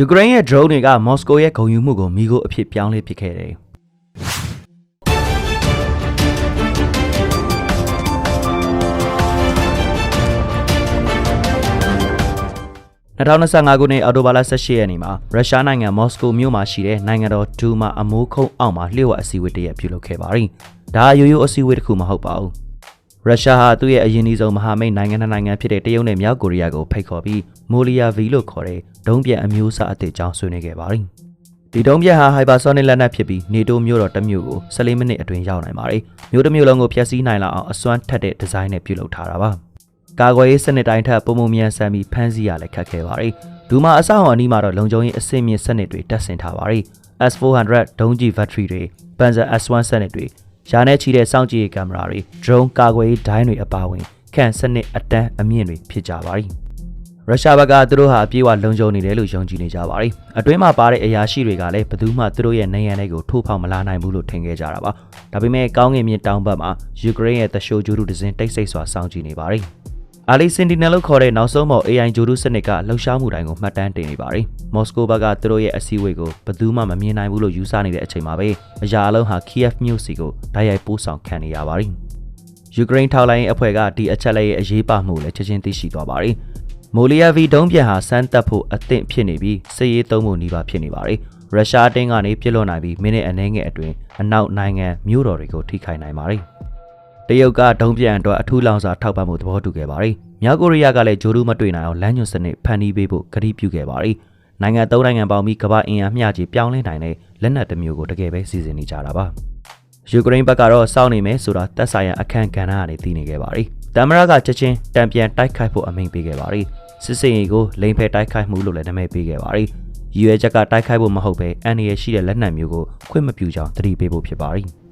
ယူကရိန်းရဲ့ drone တွေကမော်စကိုရဲ့ဂုံယူမှုကိုမိကိုအဖြစ်ပြောင်းလဲပစ်ခဲ့တယ်။2025ခုနှစ်အောက်တိုဘာလ18ရက်နေ့မှာရုရှားနိုင်ငံမော်စကိုမြို့မှာရှိတဲ့နိုင်ငံတော်ဒူမာအမိုးခုံအောက်မှာလျှို့ဝှက်အစည်းအဝေးတစ်ရပ်ပြုလုပ်ခဲ့ပါတယ်။ဒါအရိုးရိုးအစည်းအဝေးတစ်ခုမဟုတ်ပါဘူး။ ရုရှားဟာသူ့ရဲ့အရင်အနည်းဆုံးမဟာမိတ်နိုင်ငံနှစ်နိုင်ငံဖြစ်တဲ့တရုတ်နဲ့မြောက်ကိုရီးယားကိုဖိတ်ခေါ်ပြီးမိုလီယာဗီလို့ခေါ်တဲ့ဒုံးပြန်အမျိုးအစားအသစ်ကြောင်းဆွေးနွေးခဲ့ပါတယ်။ဒီဒုံးပြန်ဟာ hypersonic လက်နက်ဖြစ်ပြီးနေတိုမျိုးတော်တစ်မျိုးကို14မိနစ်အတွင်းရောက်နိုင်ပါတယ်။မျိုးတစ်မျိုးလုံးကိုဖျက်ဆီးနိုင်လောက်အောင်အစွမ်းထက်တဲ့ဒီဇိုင်းနဲ့ပြုလုပ်ထားတာပါ။ကာကွယ်ရေးစနစ်တိုင်းထက်ပုံပုံမြန်ဆန်ပြီးဖမ်းဆီးရလည်းခက်ခဲပါတယ်။ဒူမာအဆောက်အအုံအနီးမှာတော့လုံခြုံရေးအဆင့်မြင့်စနစ်တွေတပ်ဆင်ထားပါတယ်။ S400 ဒုံးကျည်ဘက်ထရီတွေ Panzer S1 စနစ်တွေ ရာနဲ့ချီတဲ့စောင့်ကြည့်ရေးကင်မရာတွေ drone ကာကွယ်ရေးဒိုင်းတွေအပါအဝင်ခန့်စနစ်အတန်းအမြင့်တွေဖြစ်ကြပါတယ်။ရုရှားဘက်ကသူတို့ဟာအပြေးအဝလုံခြုံနေတယ်လို့ယုံကြည်နေကြပါတယ်။အတွင်းမှာပါတဲ့အရာရှိတွေကလည်းဘယ်သူမှသူတို့ရဲ့နေရန်တွေကိုထိုးဖောက်မလာနိုင်ဘူးလို့ထင်ခဲ့ကြတာပါ။ဒါပေမဲ့ကောင်းကင်မြင့်တောင်ဘက်မှာယူကရိန်းရဲ့တရှိုးဂျူဒုဒဇင်တိတ်ဆိတ်စွာစောင့်ကြည့်နေပါတယ်။ Ali Sentinel လို့ခေါ်တဲ့နောက်ဆုံးပေါ် AI ဂျိုဒုစနစ်ကလှုပ်ရှားမှုတိုင်းကိုမှတ်တမ်းတင်နေပါတယ်။မော်စကိုဘက်ကသူတို့ရဲ့အစည်းအဝေးကိုဘယ်သူမှမမြင်နိုင်ဘူးလို့ယူဆနေတဲ့အချိန်မှာပဲအရာအလုံးဟာ Kiev မြို့စီကိုဓာတ်ရိုက်ပို့ဆောင်ခံနေရပါတယ်။ယူကရိန်းထောက်လိုင်းအဖွဲ့ကဒီအချက်လက်ရဲ့အရေးပါမှုကိုလည်းချက်ချင်းသိရှိသွားပါတယ်။မိုလီယာဗီဒုံးပြန်ဟာစမ်းတပ်ဖို့အသင့်ဖြစ်နေပြီးစစ်ရေးသုံးဖို့နှီးပါဖြစ်နေပါတယ်။ရုရှားတင်းကနေပြစ်လွတ်နိုင်ပြီးမိနစ်အနည်းငယ်အတွင်းအနောက်နိုင်ငံမြို့တော်တွေကိုထိခိုက်နိုင်ပါတယ်။ တရုတ်ကဒုံးပြန်အတွက်အထူးလောင်စာထောက်ပံ့မှုသဘောတူခဲ့ပါတယ်။မြောက်ကိုရီးယားကလည်းဂျိုဒူးမတွေ့နိုင်အောင်လမ်းညွှန်စနစ်ဖန်တီးပေးဖို့ကတိပြုခဲ့ပါတယ်။နိုင်ငံသုံးနိုင်ငံပေါင်းပြီးကမ္ဘာအင်အားမျှကြီးပြောင်းလဲနိုင်တဲ့လက်နက်တစ်မျိုးကိုတကယ်ပဲစီစဉ်နေကြတာပါ။ယူကရိန်းဘက်ကတော့စောင့်နေမယ်ဆိုတာတပ်ဆိုင်ရာအခန့်ကဏ္ဍကနေသိနေခဲ့ပါတယ်။တမရကချက်ချင်းတံပြန်တိုက်ခိုက်ဖို့အမိန့်ပေးခဲ့ပါတယ်။စစ်စင်ရီကိုလိန်ဖယ်တိုက်ခိုက်မှုလို့လည်းနာမည်ပေးခဲ့ပါတယ်။ယူရဲချက်ကတိုက်ခိုက်ဖို့မဟုတ်ပဲအန်ရရှိတဲ့လက်နက်မျိုးကိုခွင့်မပြုကြောင်းသတိပေးဖို့ဖြစ်ပါတယ်။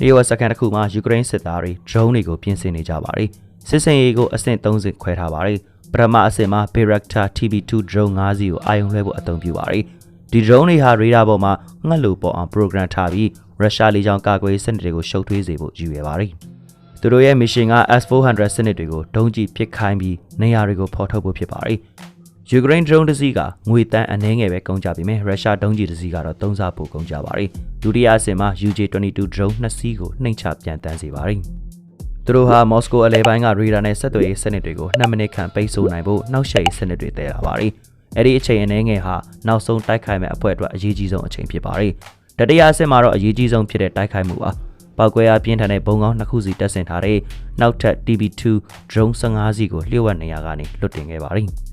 လျှို့ဝှက်စကန်တစ်ခုမှာယူကရိန်းစစ်သားတွေ drone တွေကိုပြင်ဆင်နေကြပါတယ်။စစ်စင်ရေးကိုအဆင့်30ခွဲထားပါတယ်။ပထမအဆင့်မှာ Bayraktar TB2 drone 5စီးကိုအာရုံလွှဲဖို့အသုံးပြုပါတယ်။ဒီ drone တွေဟာ radar ပေါ်မှာငှက်လို့ပေါ်အောင် program ထားပြီးရုရှားလေကြောင်းကာကွယ်ရေးစနစ်တွေကိုရှုပ်ထွေးစေဖို့ရည်ရွယ်ပါတယ်။သူတို့ရဲ့ mission က S400 စနစ်တွေကိုဒုံးကျည်ပစ်ခိုင်းပြီးနေရာတွေကိုဖော်ထုတ်ဖို့ဖြစ်ပါတယ်။ ယူကရိန်း drone တစ်စီးကငွေတန်းအနှဲငယ်ပဲကုန်ကြပြီမယ်ရုရှားဒုံးကျည်တစ်စီးကတော့သုံးစားပိုကုန်ကြပါတယ်ဒုတိယအဆင့်မှာ UJ22 drone နှစ်စီးကိုနှိမ်ချပြန်တန်းစေပါတယ်သူတို့ဟာမော်စကိုအလဲပိုင်းကရေဒါနဲ့ဆက်သွယ်ရေးစနစ်တွေကို2မိနစ်ခန့်ပိတ်ဆို့နိုင်ဖို့နောက်ဆက်ရေးစနစ်တွေတည်လာပါတယ်အဲ့ဒီအချိန်အနည်းငယ်ဟာနောက်ဆုံးတိုက်ခိုက်မဲ့အဖွဲ့အတွက်အရေးကြီးဆုံးအချိန်ဖြစ်ပါတယ်တတိယအဆင့်မှာတော့အရေးကြီးဆုံးဖြစ်တဲ့တိုက်ခိုက်မှုပါပောက်ကွဲအားပြင်းထန်တဲ့ဘုံကောင်းနှစ်ခုစီတက်ဆင်ထားတဲ့နောက်ထပ် TB2 drone 15စီးကိုလျှို့ဝှက်နေရကနေလွတ်တင်ခဲ့ပါတယ်။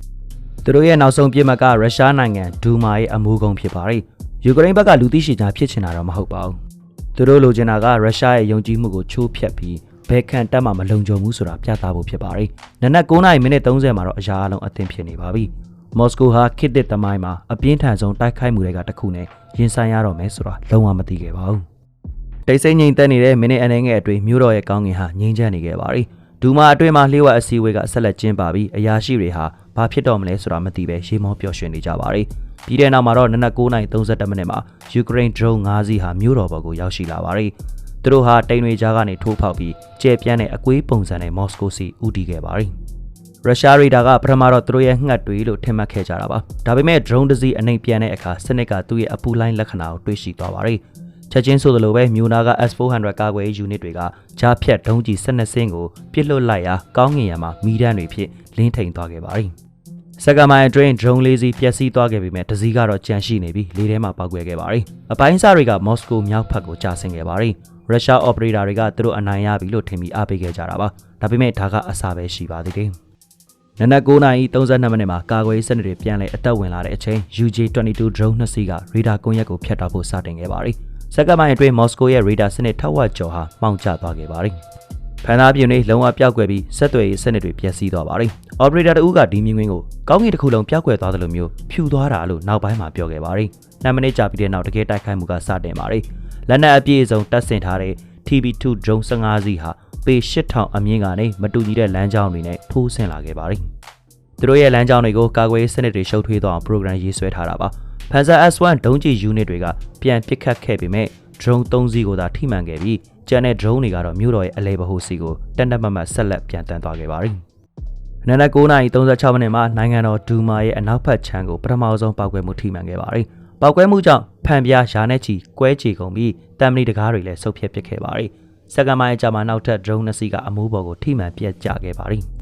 သူတို့ရဲ့နောက်ဆုံးပြစ်မှတ်ကရုရှားနိုင်ငံဒူမာရဲ့အမိုးကုန်းဖြစ်ပါတယ်။ယူကရိန်းဘက်ကလူသိရှိကြဖြစ်ချင်တာတော့မဟုတ်ပါဘူး။သူတို့လိုချင်တာကရုရှားရဲ့ယုံကြည်မှုကိုချိုးဖျက်ပြီးဘယ်ခံတက်မှမလုံခြုံဘူးဆိုတာပြသဖို့ဖြစ်ပါတယ်။နနက်9:30မိနစ်30မှာတော့အရာအလုံးအသင်ဖြစ်နေပါပြီ။မော်စကိုဟာခေတ်သစ်သမိုင်းမှာအပြင်းထန်ဆုံးတိုက်ခိုက်မှုတွေကတစ်ခုနဲ့ရင်ဆိုင်ရတော့မယ်ဆိုတာလုံးဝမသိခဲ့ပါဘူး။တိတ်ဆိတ်ငြိမ်သက်နေတဲ့မိနစ်အနည်းငယ်အတွင်းမြို့တော်ရဲ့ကောင်းကင်ဟာငြိမ်းချမ်းနေခဲ့ပါပြီ။ဒူမာအတွင်းမှာလျှို့ဝှက်အစည်းအဝေးကဆက်လက်ကျင်းပပြီးအရာရှိတွေဟာ ဘာဖြစ်တော့မလဲဆိုတာမသိပဲရေမောပျော်ရွှင်နေကြပါတယ်။ပြီးတဲ့နောက်မှာတော့နနက်9:32မိနစ်မှာယူကရိန်း drone 5စီးဟာမြို့တော်ပေါ်ကိုရောက်ရှိလာပါတယ်။သူတို့ဟာတိန်တွေကြားကနေထိုးဖောက်ပြီးကျဲပြန့်တဲ့အကွေးပုံစံနဲ့မော်စကိုစီဦးတည်ခဲ့ပါတယ်။ရုရှားရေဒါကပထမတော့သူတို့ရဲ့ငှက်တွေလို့ထင်မှတ်ခဲ့ကြတာပါ။ဒါပေမဲ့ drone တစ်စီးအနှိမ်ပြန်တဲ့အခါစနစ်ကသူ့ရဲ့အပူလိုင်းလက္ခဏာကိုတွေ့ရှိသွားပါတယ်။ ချက်ချင်းဆိုသလိုပဲမြူနာက S400 ကာကွယ်ရေး unit တွေကဂျားဖြတ်ဒုံးကြီး12စင်းကိုပြစ်လွတ်လိုက်ရာကောင်းငင်ရံမှာမီးတန်းတွေဖြစ်လင်းထိန်သွားခဲ့ပါတယ်။စက္ကမိုင်အတွင်း drone လေးစီးပျက်စီးသွားခဲ့ပေမဲ့တစည်းကတော့ကြန့်ရှိနေပြီးလေထဲမှာပောက်ကွဲခဲ့ပါတယ်။အပိုင်းစားတွေကမော်စကိုမြောက်ဘက်ကိုကျဆင်းခဲ့ပါတယ်။ရုရှား operator တွေကသူတို့အနိုင်ရပြီလို့ထင်ပြီးအားပေးခဲ့ကြတာပါ။ဒါပေမဲ့ဒါကအစာပဲရှိပါသေးတယ်။နနက်9:32မိနစ်မှာကာကွယ်ရေးစနစ်တွေပြန်လည်အသက်ဝင်လာတဲ့အချိန် UJ22 drone နှစ်စီးကရေဒါကွန်ရက်ကိုဖျက်တောက်ဖို့စတင်ခဲ့ပါတယ်။ စက္ကမိုင်အတွင်းမော်စကိုရဲ့ရေဒါစနစ်ထက်ဝက်ကျော်ဟာမှောင်ကျသွားခဲ့ပါတယ်။ဖန်သားပြင်းတွေလုံးဝပျောက်ကွယ်ပြီးဆက်သွယ်ရေးစနစ်တွေပျက်စီးသွားပါတယ်။ operator တဦးကဒီမြင်ကွင်းကိုကောင်းကင်တစ်ခုလုံးပျောက်ကွယ်သွားသလိုမျိုးဖြူသွားတာလို့နောက်ပိုင်းမှာပြောခဲ့ပါတယ်။2မိနစ်ကြာပြီးတဲ့နောက်တကယ်တိုက်ခိုက်မှုကစတင်ပါတယ်။လက်နက်အပြည့်အစုံတပ်ဆင်ထားတဲ့ TB2 drone 15စီးဟာပေ8000အမြင့်ကနေမတူညီတဲ့လမ်းကြောင်းတွေနဲ့ထိုးဆင်းလာခဲ့ပါတယ်။သူတို့ရဲ့လမ်းကြောင်းတွေကိုကာကွယ်ရေးစနစ်တွေရှုပ်ထွေးသွားအောင် program ရေးဆွဲထားတာပါ။ Panzer S1 ဒုံးကျည် unit တွေကပြန်ပစ်ခတ်ခဲ့ပေမဲ့ drone 3စီးကိုသာထိမှန်ခဲ့ပြီးကျန်တဲ့ drone တွေကတော့မြို့တော်ရဲ့အလဲဘဟုစီကိုတက်တက်မတ်မတ်ဆက်လက်ပြန်တန်းသွားခဲ့ပါတယ်။နနက်9:36မိနစ်မှာနိုင်ငံတော်ဒူမာရဲ့အနောက်ဘက်ခြမ်းကိုပထမဆုံးပောက်ကွဲမှုထိမှန်ခဲ့ပါတယ်။ပောက်ကွဲမှုကြောင့်ဖန်ပြားရာနဲ့ချီကွဲချေကုန်ပြီးတမ်မနီတကားတွေလည်းဆုတ်ဖြတ်ပစ်ခဲ့ပါတယ်။စက္ကန့်ပိုင်းအကြာမှာနောက်ထပ် drone နှစ်စီးကအမိုးပေါ်ကိုထိမှန်ပြက်ကျခဲ့ပါတယ်။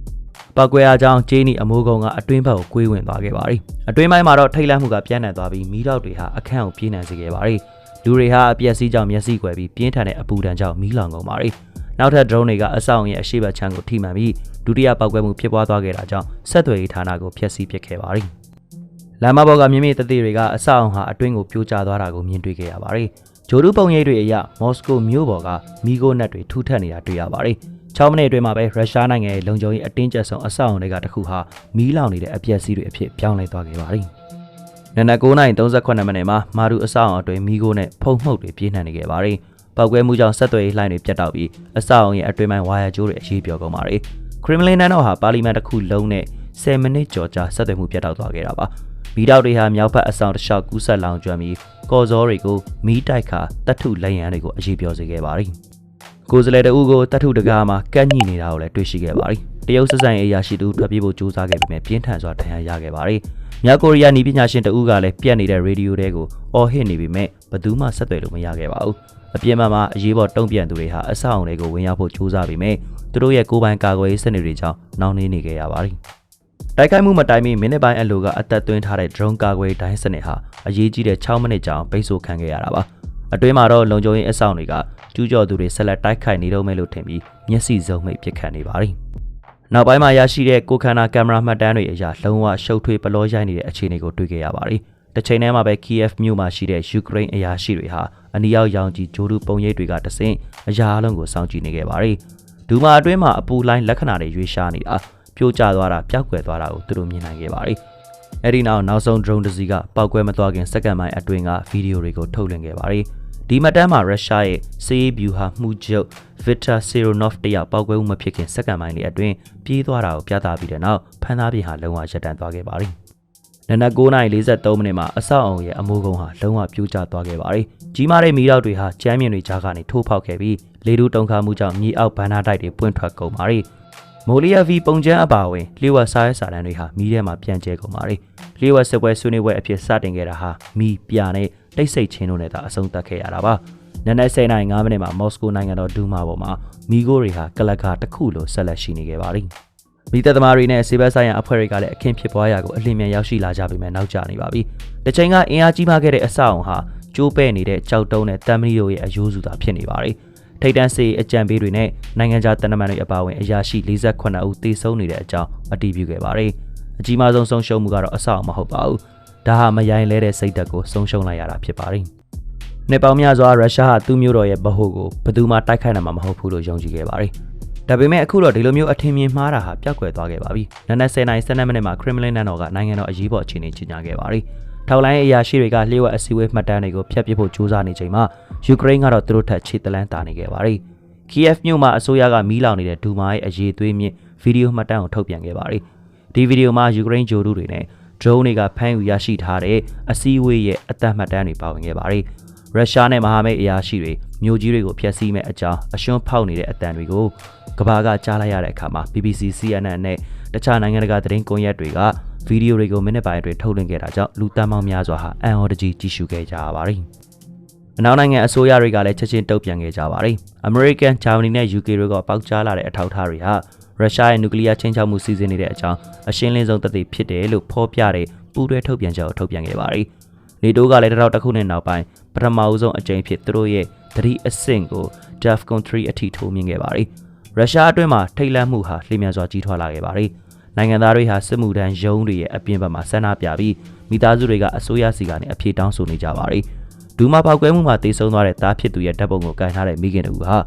ပောက်ကွဲအားကြောင့်ဂျေးနီအမိုးကုန်းကအတွင်းဘက်ကိုကွေးဝင်သွားခဲ့ပါတယ်။အတွင်းပိုင်းမှာတော့ထိတ်လန့်မှုကပြန့်နှံ့သွားပြီးမီးတောက်တွေဟာအခန့်ကိုပြေးနှံစေခဲ့ပါတယ်။လူတွေဟာအပျက်စီးကြောင့်မျက်စိကွယ်ပြီးပြင်းထန်တဲ့အပူဒဏ်ကြောင့်မီးလောင်ကုန်ပါတယ်။နောက်ထပ် drone တွေကအဆောက်အုံရဲ့အရှိတ်ချမ်းကိုထိမှန်ပြီးဒုတိယပောက်ကွဲမှုဖြစ်ပွားသွားခဲ့တာကြောင့်ဆက်သွယ်ရေးဌာနကိုဖျက်ဆီးပစ်ခဲ့ပါတယ်။လမ်းမပေါ်ကမြင့်မြင့်တသေးတွေကအဆောက်အုံဟာအတွင်းကိုပြိုကျသွားတာကိုမြင်တွေ့ခဲ့ရပါတယ်။ဂျိုဒူပုံရိပ်တွေအရမော်စကိုမြို့ပေါ်ကမီဂိုနက်တွေထူထပ်နေတာတွေ့ရပါတယ်။ 6မိနစ်အတွင်းမှာပဲရုရှားနိုင်ငံရဲ့လုံခြုံရေးအတင်းကျပ်ဆုံးအဆောက်အုံတွေကတစ်ခုဟာမီးလောင်နေတဲ့အပျက်စီးတွေအဖြစ်ပြောင်းလဲသွားခဲ့ပါတယ်။နနက်9:38မိနစ်မှာမာရူအဆောက်အုံအတွင်းမီဂိုနဲ့ဖုံမှုတ်တွေပြင်းထန်နေခဲ့ပါတယ်။ပောက်ကွဲမှုကြောင့်ဆက်သွယ်ရေးလှိုင်းတွေပြတ်တောက်ပြီးအဆောက်အုံရဲ့အတွင်းပိုင်းဝါယာကြိုးတွေအရေးပြောကုန်ပါတယ်။ခရမလင်နန်းတော်ဟာပါလီမန်တစ်ခုလုံးနဲ့10မိနစ်ကျော်ကြာဆက်သွယ်မှုပြတ်တောက်သွားခဲ့တာပါမီးတောက်တွေဟာမြောက်ဘက်အဆောင်တစ်လျှောက်ကူးဆက်လောင်ကျွမ်းပြီးကော်ဇောတွေကိုမီးတိုက်ခါတတ်ထုလက်ရန်တွေကိုအရေးပြောစေခဲ့ပါတယ် ကိုယ်စလဲတအူးကိုတတ်ထုတကားမှာကန့်ညိနေတာကိုလည်းတွေ့ရှိခဲ့ပါတယ်တရုတ်စဆိုင်အရာရှိတူထွက်ပြေးဖို့ကြိုးစားခဲ့ပေမဲ့ပြင်းထန်စွာဒဏ်ရာရခဲ့ပါတယ်မြောက်ကိုရီးယားနီးပညာရှင်တဦးကလည်းပြက်နေတဲ့ရေဒီယိုတဲကိုအော်ဟစ်နေပေမဲ့ဘယ်သူမှဆက်သွယ်လို့မရခဲ့ပါဘူးအပြင်းမှာမှာအရေးပေါ်တုံ့ပြန်သူတွေဟာအဆောက်အုံတွေကိုဝင်ရောက်ဖို့ကြိုးစားပေမဲ့သူတို့ရဲ့ကိုယ်ပိုင်ကာကွယ်ရေးစနစ်တွေကြောင့်နှောင့်နှေးနေခဲ့ရပါတယ်။တိုက်ခိုက်မှုမတိုင်မီမိနစ်ပိုင်းအလိုကအသက်သွင်းထားတဲ့ drone ကာကွယ်ဒိုင်းစနစ်ဟာအရေးကြီးတဲ့6မိနစ်ကြာပိတ်ဆို့ခံခဲ့ရတာပါ။ အတွင်းမှာတော့လုံခြုံရေးအဆောင်တွေကကျူးကျော်သူတွေဆက်လက်တိုက်ခိုက်နေတော့မယ်လို့ထင်ပြီးမျက်စိစုံမိတ်ပစ်ခတ်နေပါတယ်။နောက်ပိုင်းမှာရရှိတဲ့ကိုခန္ဓာကင်မရာမှတ်တမ်းတွေအရလုံးဝရှုပ်ထွေးပလောရိုက်နေတဲ့အခြေအနေကိုတွေ့ခဲ့ရပါတယ်။တစ်ချိန်တည်းမှာပဲ Kiev မြို့မှာရှိတဲ့ယူကရိန်းအရာရှိတွေဟာအနီရောက်ရောင်ကြီးဂျိုဒူပုံရိပ်တွေကတဆင့်အရာအလုံးကိုစောင့်ကြည့်နေခဲ့ပါတယ်။ဒူမာအတွင်းမှာအပူလိုင်းလက္ခဏာတွေရွေးရှားနေတာပြိုကျသွားတာပျောက်ကွယ်သွားတာကိုသူတို့မြင်နိုင်ခဲ့ပါတယ်။အဲဒီနောက်နောက်ဆုံး drone တစ်စီးကပောက်ကွဲမသွားခင်စက္ကန့်ပိုင်းအတွင်းကဗီဒီယိုတွေကိုထုတ်လွှင့်ခဲ့ပါတယ်။ ဒီမှတ်တမ်းမှာရုရှားရဲ့စေးဗျူဟာမှုချုပ် Victor Seronov တယောက်ပောက်ကွဲမှုမဖြစ်ခင်စက္ကန့်ပိုင်းလေးအတွင်းပြေးသွားတာကိုပြသပြီးတဲ့နောက်ဖမ်းသားပြင်ဟာလုံးဝရပ်တန့်သွားခဲ့ပါတယ်။နနက်9:43မိနစ်မှာအဆောက်အုံရဲ့အမိုးကုန်းဟာလုံးဝပြိုကျသွားခဲ့ပါတယ်။ကြီးမားတဲ့မီးတောက်တွေဟာကျမ်းမြင့်တွေကြားကနေထိုးဖောက်ခဲ့ပြီးလေတူတုံခါမှုကြောင့်မြေအောက်ဘန္နာတိုက်တွေပွင့်ထွက်ကုန်ပါရီမိုလီယာဗီပုံကျန်းအပါဝင်လျှို့ဝှက်စားရဲစာတမ်းတွေဟာမီးထဲမှာပြန့်ကျဲကုန်ပါရီလျှို့ဝှက်စစ်ပွဲဆွေးနွေးပွဲအဖြစ်စတင်ခဲ့တာဟာမီးပြနဲ့ တိတ်ဆိတ်ချင်းတို့နဲ့သာအဆုံးသတ်ခဲ့ရတာပါနနက်7:05မိနစ်မှာမော်စကိုနိုင်ငံတော်ဒူးမာပေါ်မှာမီဂိုတွေဟာကလကာတစ်ခုလိုဆက်လက်ရှိနေခဲ့ပါရီမိသက်သမားတွေနဲ့စေဘက်ဆိုင်ရာအဖွဲ့တွေကလည်းအခင်းဖြစ်ပွားရာကိုအလင်းမြန်ရောက်ရှိလာကြပြီမဲ့နောက်ကျနေပါပြီ။တချိန်ကအင်အားကြီးမားခဲ့တဲ့အဆောက်အုံဟာကျိုးပဲ့နေတဲ့ကြောက်တုံးနဲ့တမ်မဏီတို့ရဲ့အယိုးစုသာဖြစ်နေပါရီ။ထိတ်တန်းစေအကြံပေးတွေနဲ့နိုင်ငံခြားတနမန်တွေအပါအဝင်အရာရှိ48ဦးသေဆုံးနေတဲ့အကြောင်းအတည်ပြုခဲ့ပါတယ်။အကြီးမားဆုံးဆုံးရှုံးမှုကတော့အဆောက်မဟုတ်ပါဘူး။ ဒါဟာမယိုင်လဲတဲ့စိတ်ဓာတ်ကိုဆုံးရှုံးလိုက်ရတာဖြစ်ပါတယ်။နေပေါင်းများစွာရုရှားဟာသူ့မျိုးတော်ရဲ့ဗဟိုကိုဘယ်သူမှတိုက်ခိုက်နိုင်မှာမဟုတ်ဘူးလို့ယုံကြည်ခဲ့ပါတယ်။ဒါပေမဲ့အခုတော့ဒီလိုမျိုးအထင်မြင်မှားတာဟာပျောက်ကွယ်သွားခဲ့ပါပြီ။နနက်10:00နာရီ12မိနစ်မှာခရမလင်နန်းတော်ကနိုင်ငံတော်အရေးပေါ်အခြေအနေကြီးညာခဲ့ပါတယ်။ထောက်လိုင်းအရာရှိတွေကလျှို့ဝှက်အစည်းအဝေးမှတ်တမ်းတွေကိုဖျက်ပစ်ဖို့ကြိုးစားနေချိန်မှာယူကရိန်းကတော့သူတို့ထက်ခြေတလန်းတာနေခဲ့ပါတယ်။ Kiev မြို့မှာအစိုးရကမီးလောင်နေတဲ့ဒူမာရဲ့အရေးသွေးမြင့်ဗီဒီယိုမှတ်တမ်းကိုထုတ်ပြန်ခဲ့ပါတယ်။ဒီဗီဒီယိုမှာယူကရိန်းဂျိုဒူတွေနဲ့ drone တွေကဖမ်းယူရရှိထားတဲ့အစည်းအဝေးရဲ့အသက်မှတ်တမ်းတွေပါဝင်ခဲ့ပါတယ်။ရုရှားနဲ့မဟာမိတ်အရာရှိတွေမြို့ကြီးတွေကိုဖျက်ဆီးမဲ့အကြောင်းအရှုံးဖောက်နေတဲ့အတန်တွေကိုကဘာကကြားလိုက်ရတဲ့အခါမှာ BBC CNN နဲ့တခြားနိုင်ငံတကာသတင်းကွန်ရက်တွေကဗီဒီယိုတွေကိုမိနစ်ပိုင်းအတွင်းထုတ်လွှင့်ခဲ့တာကြောင့်လူတန်းပေါင်းများစွာဟာအန်အော်တကြီးကြည့်ရှုခဲ့ကြရပါတယ်။အနောက်နိုင်ငံအစိုးရတွေကလည်းချက်ချင်းတုံ့ပြန်ခဲ့ကြပါတယ်။ American, Germany နဲ့ UK တို့ကပေါက်ကြားလာတဲ့အထောက်အထားတွေဟာ ရုရှားရဲ့နျူကလ িয়ার ချင်းချောက်မှုစီစဉ်နေတဲ့အကြောင်းအရှင်းလင်းဆုံးသက်သေဖြစ်တယ်လို့ဖော်ပြတဲ့ပူးတွဲထုတ်ပြန်ချက်ကိုထုတ်ပြန်ခဲ့ပါတယ်။နေတိုးကလည်းတတော်တစ်ခုနဲ့နောက်ပိုင်းပထမအဆုံးအကြိမ်ဖြစ်သူတို့ရဲ့သတိအဆင့်ကို DEFCON 3အထိထိုးမြင့်ခဲ့ပါတယ်။ရုရှားအတွင်းမှာထိတ်လန့်မှုဟာလျင်မြန်စွာကြီးထွားလာခဲ့ပါတယ်။နိုင်ငံသားတွေဟာစစ်မှုထမ်းရုံးတွေရဲ့အပြင်ဘက်မှာဆန္ဒပြပြီးမိသားစုတွေကအစိုးရစီကနေအပြေတောင်းဆိုနေကြပါတယ်။ဒူမာပောက်ကွဲမှုမှာတေဆုံးသွားတဲ့သားဖြစ်သူရဲ့တပ်ပုံကိုကန်ထားတဲ့မိခင်တို့ဟာ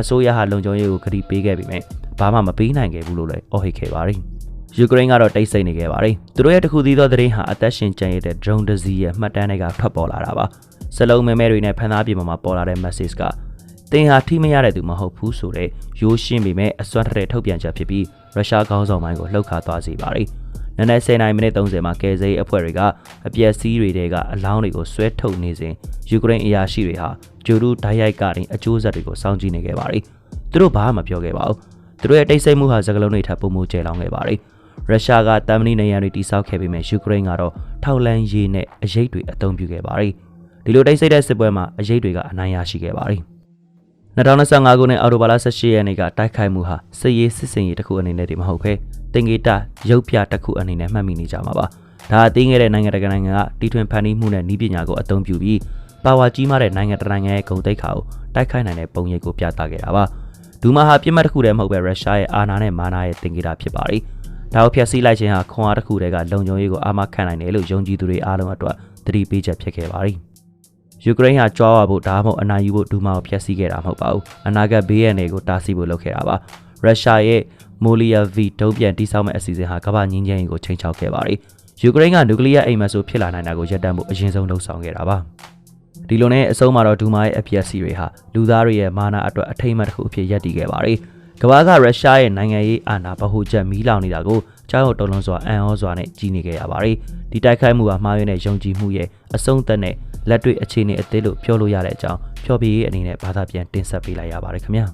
အစိုးရဟာလုံခြုံရေးကိုကတိပေးခဲ့ပေမဲ့ ဘာမှမပေးနိုင်ခဲ့ဘူးလို့လည်းအော်ဟစ်ခဲ့ပါတယ်။ယူကရိန်းကတော့တိတ်ဆိတ်နေခဲ့ပါတယ်။သူတို့ရဲ့တခုသီးသောသတင်းဟာအသက်ရှင်ကျန်ရတဲ့ drone တစ်စီးရဲ့မှတ်တမ်းတွေကထွက်ပေါ်လာတာပါ။စလုံးမဲမဲတွေနဲ့ဖန်သားပြင်ပေါ်မှာပေါ်လာတဲ့ message ကတင်ဟာထိမရတဲ့သူမဟုတ်ဘူးဆိုတဲ့ရိုးရှင်းပေမဲ့အစွမ်းထတဲ့ထုတ်ပြန်ချက်ဖြစ်ပြီးရုရှားခေါင်းဆောင်ပိုင်းကိုလှုပ်ခါသွားစေပါတယ်။နနက်10:30မိနစ်30မှာကယ်ဆယ်ရေးအဖွဲ့တွေကအပြက်စီးတွေတဲကအလောင်းတွေကိုဆွဲထုတ်နေစဉ်ယူကရိန်းအရာရှိတွေဟာဂျိုဒူဓာတ်ရိုက်ကနေအကျိုးဆက်တွေကိုစောင့်ကြည့်နေခဲ့ပါတယ်။သူတို့ဘာမှမပြောခဲ့ပါဘူး။ သူတို့ရဲ့တိတ်ဆိတ်မှုဟာစကလုံးတွေထပ်ပုံမူကျဲလောင်းခဲ့ပါတယ်။ရုရှားကတမ်မနီနေရန်တွေတိစောက်ခဲ့ပေမဲ့ယူကရိန်းကတော့ထောက်လန်းရေးနဲ့အရေးတွေအသုံးပြုခဲ့ပါတယ်ဒီလိုတိတ်ဆိတ်တဲ့စစ်ပွဲမှာအရေးတွေကအနိုင်ရရှိခဲ့ပါတယ်2025ခုနှစ်အောက်တိုဘာလ18ရက်နေ့ကတိုက်ခိုက်မှုဟာစစ်ရေးစစ်စင်ရေးတစ်ခုအနေနဲ့တည်းမဟုတ်ဘဲတင်ဂေတာရုပ်ပြတစ်ခုအနေနဲ့မှတ်မိနေကြမှာပါဒါအသိငယ်တဲ့နိုင်ငံတကာနိုင်ငံကတီထွင်ဖန်တီးမှုနဲ့ဤပညာကိုအသုံးပြုပြီးပါဝါကြီးမားတဲ့နိုင်ငံတကာနိုင်ငံရဲ့ဂုဏ်သိက္ခာကိုတိုက်ခိုက်နိုင်တဲ့ပုံရိပ်ကိုပြသခဲ့တာပါ ဒူမာဟာပြစ်မှတ်တစ်ခုတည်းမဟုတ်ပဲရုရှားရဲ့အာဏာနဲ့မာနာရဲ့တင်ဂေတာဖြစ်ပါတယ်ဒါကိုဖျက်ဆီးလိုက်ခြင်းဟာခွန်အားတစ်ခုတည်းကလုံခြုံရေးကိုအာမခံနိုင်တယ်လို့ယုံကြည်သူတွေအားလုံးအတွက်သတိပေးချက်ဖြစ်ခဲ့ပါတယ်ယူကရိန်းဟာကြွားဝဖို့ဒါမှမဟုတ်အနိုင်ယူဖို့ဒူမာကိုဖျက်ဆီးခဲ့တာမဟုတ်ပါဘူးအနာဂတ်ဘေးရန်တွေကိုတားဆီးဖို့လုပ်ခဲ့တာပါရုရှားရဲ့မိုလီယာဗီဒုံးပြန်တိစောက်မဲ့အစီအစဉ်ဟာကမ္ဘာငင်းချမ်းရေးကိုချိန်ချောက်ခဲ့ပါတယ်ယူကရိန်းကနျူကလ িয়ার အိမ်မက်ဆိုဖြစ်လာနိုင်တာကိုရပ်တန့်ဖို့အရင်ဆုံးလှုံ့ဆော်ခဲ့တာပါ ဒီလိုနဲ့အဆုံးမှာတော့ဒူမာရဲ့အပြက်စီတွေဟာလူသားတွေရဲ့မာနာအတွက်အထိမ့်အမှတ်တစ်ခုအဖြစ်ရပ်တည်ခဲ့ပါတယ်ကမ္ဘာကရုရှားရဲ့နိုင်ငံရေးအာဏာဗဟုချက်မီးလောင်နေတာကိုကြောက်ရွံ့တုန်လုံးစွာအံ့ဩစွာနဲ့ကြီးနေခဲ့ရပါတယ်ဒီတိုက်ခိုက်မှုဟာမှားယွင်းတဲ့ယုံကြည်မှုရဲ့အဆုံးသက်နဲ့လက်တွေ့အခြေအနေအသေးလို့ပြောလို့ရတဲ့အကြောင်းဖြောပြရေးအနေနဲ့ဘာသာပြန်တင်ဆက်ပေးလိုက်ရပါတယ်ခင်ဗျာ